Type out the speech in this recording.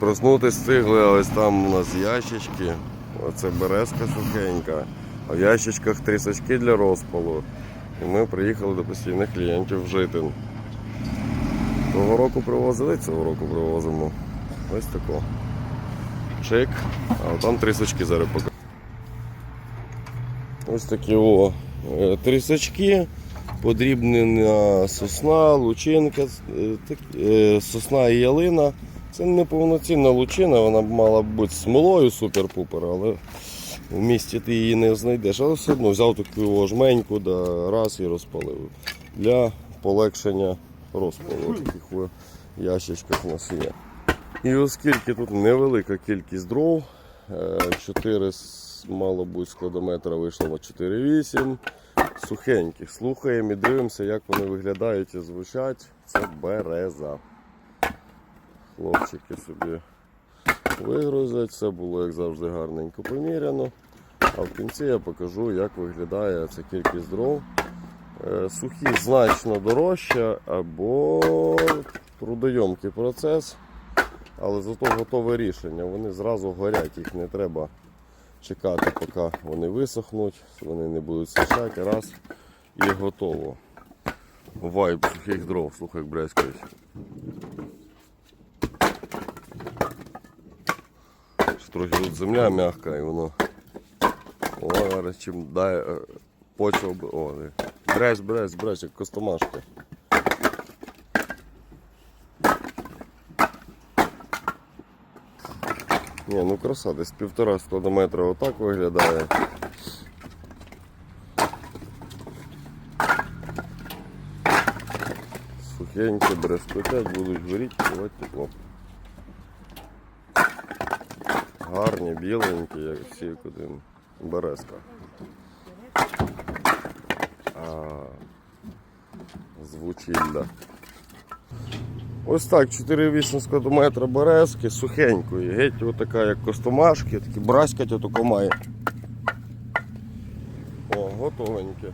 Проснутись встигли, ось там у нас ящички. Оце березка сухенька. А в ящичках трісочки для розпалу. І ми приїхали до постійних клієнтів в Житин. Того року привозили, цього року привозимо. Ось тако. Чик. А там трісочки зараз покажу. Ось такі о е, трісочки. Подрібнена сосна, лучинка, е, е, сосна і ялина. Це не повноцінна лучина, вона б мала б бути смолою супер-пупер, але в місті ти її не знайдеш. Але все одно взяв таку жменьку, да, раз і розпалив. Для полегшення розпалу таких ящичках у нас є. І оскільки тут невелика кількість дров, 4 мало бути складометра вийшло на 4,8. Сухеньких. Слухаємо і дивимося, як вони виглядають і звучать. Це береза. Хлопчики собі вигрузять, все було, як завжди, гарненько поміряно. А в кінці я покажу, як виглядає ця кількість дров. Е, Сухі значно дорожче або трудойомкий процес, але зато готове рішення. Вони зразу горять, їх не треба чекати, поки вони висохнуть, вони не будуть сушати, раз і готово. Вайб сухих дров, слухай, брязкають. Трохи тут земля м'яка і воно. О, зараз чим дає е, почва. б- О, де. бресь, бресь, бресь, як костомашка. Ні, ну краса, десь півтора складометра отак виглядає. Сухенькі, брескотять, будуть горіти, давати тепло. Гарні, біленькі, як всі як один. Березка. А, звучілля. Ось так, 4,8 складометра березки, сухенької, геть отака, як костомашки, такі браськать отако має. О, готовеньке.